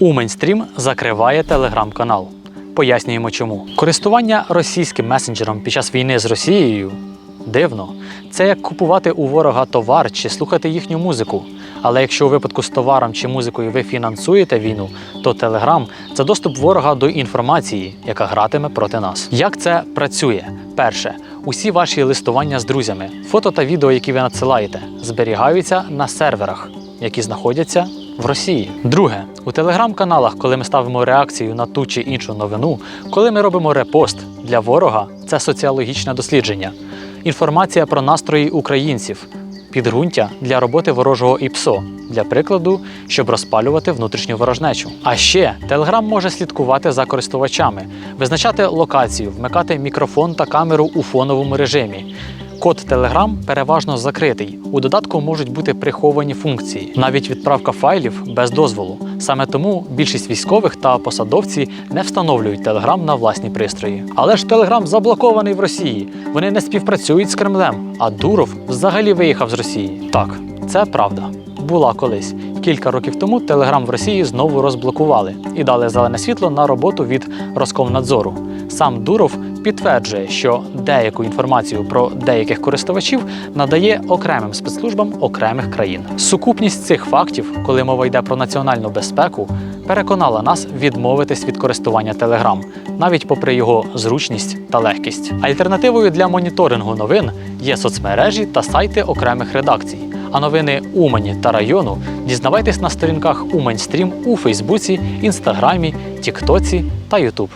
Умейнстрім закриває телеграм-канал. Пояснюємо чому. Користування російським месенджером під час війни з Росією дивно. Це як купувати у ворога товар чи слухати їхню музику. Але якщо у випадку з товаром чи музикою ви фінансуєте війну, то Телеграм це доступ ворога до інформації, яка гратиме проти нас. Як це працює? Перше, усі ваші листування з друзями, фото та відео, які ви надсилаєте, зберігаються на серверах, які знаходяться в Росії. Друге, у телеграм-каналах, коли ми ставимо реакцію на ту чи іншу новину, коли ми робимо репост для ворога, це соціологічне дослідження. Інформація про настрої українців, підґрунтя для роботи ворожого ІПСО, для прикладу, щоб розпалювати внутрішню ворожнечу. А ще Telegram може слідкувати за користувачами, визначати локацію, вмикати мікрофон та камеру у фоновому режимі. Код Telegram переважно закритий. У додатку можуть бути приховані функції, навіть відправка файлів без дозволу. Саме тому більшість військових та посадовці не встановлюють Telegram на власні пристрої. Але ж Telegram заблокований в Росії. Вони не співпрацюють з Кремлем. А Дуров взагалі виїхав з Росії. Так, це правда. Була колись. Кілька років тому Телеграм в Росії знову розблокували і дали зелене світло на роботу від Роскомнадзору. Сам Дуров підтверджує, що деяку інформацію про деяких користувачів надає окремим спецслужбам окремих країн. Сукупність цих фактів, коли мова йде про національну безпеку, переконала нас відмовитись від користування Telegram, навіть попри його зручність та легкість. Альтернативою для моніторингу новин є соцмережі та сайти окремих редакцій. А новини Умані та району дізнавайтесь на сторінках Уманьстрім у Фейсбуці, Інстаграмі, Тіктоці та Ютуб.